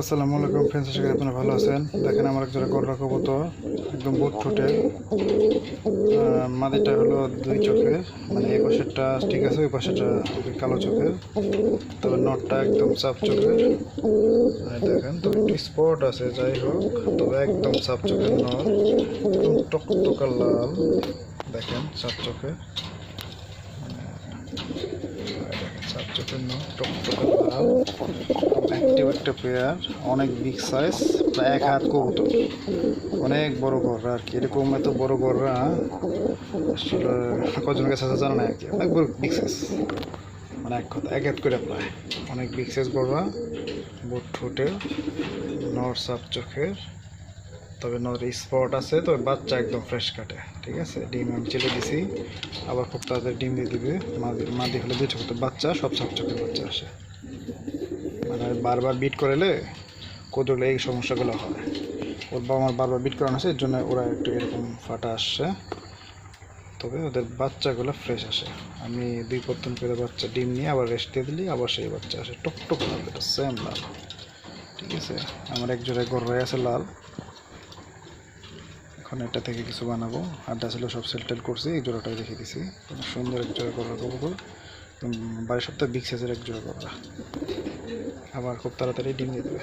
আসসালামু আলাইকুম ফ্রেন্ডস আশা করি আপনারা ভালো আছেন। দেখেন আমার একজোড়া গররা কবুতর, একদম বুট ঠোঁটে। মাদিটা হলো দুই চোখের মানে এই পাশেরটা ঠিক আছে, ওই পাশেরটা কালো চোখের, তবে নটটা একদম সাফ চোখের। দেখেন, তো একটু স্পট আছে, যাই হোক, তবে একদম সাফ চোখের নট, একদম টকটকা লাল। দেখেন সাফ চোখের। সাত চোখের নখ টকটকে লাল। অ্যাক্টিভ একটা পেয়ার অনেক বিগ সাইজ প্রায় এক হাত কবুতর। অনেক বড় গররা আর কি। এরকম এত বড় গররা, আসলে কজনের কাছে জানা নাই আর কি। অনেক বড় বিগ সাইজ মানে এক কথা, এক হাত করে প্রায়। অনেক বিগ সাইজ গররা, বোট ঠোঁটে নর সাপ চোখের, তবে নর স্পট আছে তবে বাচ্চা একদম ফ্রেশ কাটে, ঠিক আছে? ডিম আমি চেলে দিছি, আবার খুব তাড়াতাড়ি ডিম দিয়ে দিবে, মাদি হলে দুই বাচ্চা, সব সাপ চোখের বাচ্চা আসে। মানে বারবার বিট করালে কোদলে এই সমস্যাগুলো হয়। ওর বাবা আমার বারবার বিট করানো আছে, এর জন্য ওরা একটু এরকম ফাটা আসছে। তবে ওদের বাচ্চাগুলো ফ্রেশ আসে। আমি দুই পত্তন করে বাচ্চা ডিম নিয়ে আবার রেস্ট দিয়ে দিলি, আবার সেই বাচ্চা আসে। টকটক লাল সেম লাল। ঠিক আছে? আমার এক জোড়ায় গররাই আছে লাল। এখন এটা থেকে কিছু বানাবো। আড্ডা ছিল সব সেলটেল করছি, এই জোড়াটাই রেখে দিছি। সুন্দর এক জোড়া গররা কবুতর বাড়ির সপ্তাহে বিগ সাইজের এক জোড়া গররা। আবার খুব তাড়াতাড়ি ডিম দিয়ে দেবে।